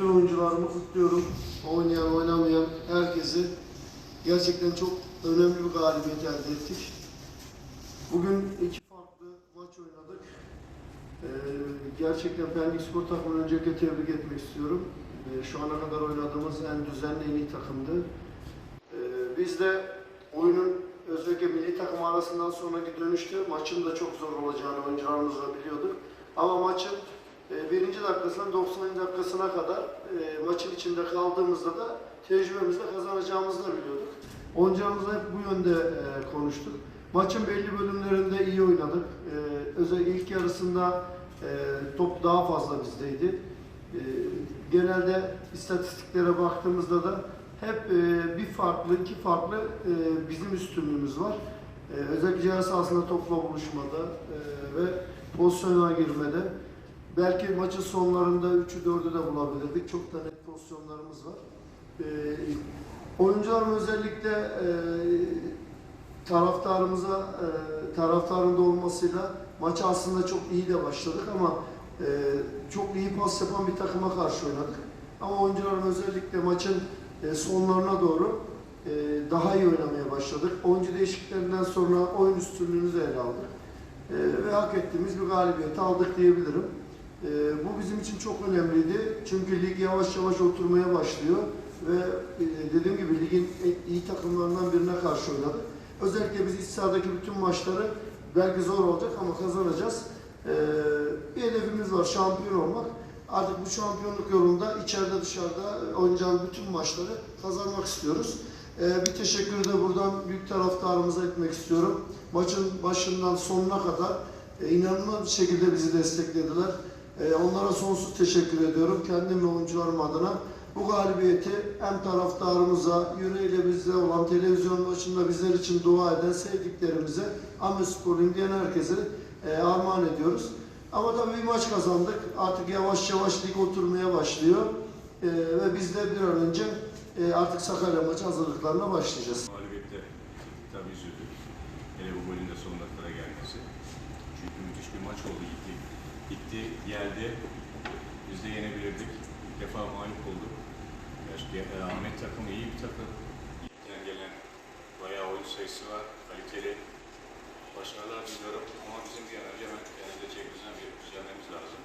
bütün oyuncularımı kutluyorum. Oynayan, oynamayan herkesi. Gerçekten çok önemli bir galibiyet elde ettik. Bugün iki farklı maç oynadık. Ee, gerçekten Pendik Spor takımını öncelikle tebrik etmek istiyorum. Ee, şu ana kadar oynadığımız en düzenli, en iyi takımdı. Ee, biz de oyunun özellikle milli takım arasından sonraki dönüşte maçın da çok zor olacağını oyuncularımız da biliyorduk. Ama maçın birinci dakikasından 90. dakikasına kadar e, maçın içinde kaldığımızda da tecrübemizle kazanacağımızı da biliyorduk. Oyuncularımızla hep bu yönde e, konuştuk. Maçın belli bölümlerinde iyi oynadık. E, özellikle ilk yarısında e, top daha fazla bizdeydi. E, genelde istatistiklere baktığımızda da hep e, bir farklı, iki farklı e, bizim üstünlüğümüz var. E, özellikle cihaz sahasında topla buluşmada e, ve pozisyona girmede. Belki maçın sonlarında 3'ü 4'ü de bulabilirdik. Çok da net pozisyonlarımız var. E, oyuncuların özellikle e, taraftarımıza e, taraftarın da olmasıyla maça aslında çok iyi de başladık ama e, çok iyi pas yapan bir takıma karşı oynadık. Ama oyuncuların özellikle maçın e, sonlarına doğru e, daha iyi oynamaya başladık. Oyuncu değişikliklerinden sonra oyun üstünlüğümüzü ele aldık. E, ve hak ettiğimiz bir galibiyet aldık diyebilirim. E, bu bizim için çok önemliydi. Çünkü lig yavaş yavaş oturmaya başlıyor ve e, dediğim gibi ligin iyi takımlarından birine karşı oynadık. Özellikle biz iç sahadaki bütün maçları belki zor olacak ama kazanacağız. E, bir hedefimiz var şampiyon olmak. Artık bu şampiyonluk yolunda içeride dışarıda oynayacağımız bütün maçları kazanmak istiyoruz. Ee, bir teşekkür de buradan büyük taraftarımıza etmek istiyorum. Maçın başından sonuna kadar e, inanılmaz bir şekilde bizi desteklediler. E, onlara sonsuz teşekkür ediyorum. Kendim ve oyuncularım adına bu galibiyeti hem taraftarımıza, yüreğiyle bizde olan televizyon başında bizler için dua eden sevdiklerimize, Ahmet Spor'un diyen herkese e, armağan ediyoruz. Ama tabii bir maç kazandık. Artık yavaş yavaş lig oturmaya başlıyor. E, ve biz de bir an önce e, artık Sakarya maçı hazırlıklarına başlayacağız. Mağlubiyette tabii üzüldük. Hele bu golün de son dakikada gelmesi. Çünkü müthiş bir maç oldu gitti. Gitti, geldi. Biz de yenebilirdik. İlk defa mağlup olduk. Gerçi e, Ahmet takımı iyi bir takım. Ligden gelen bayağı oyun sayısı var. Kaliteli. Başarılar diliyorum. Ama bizim bir an önce kendimize çekimizden bir düzenlememiz lazım.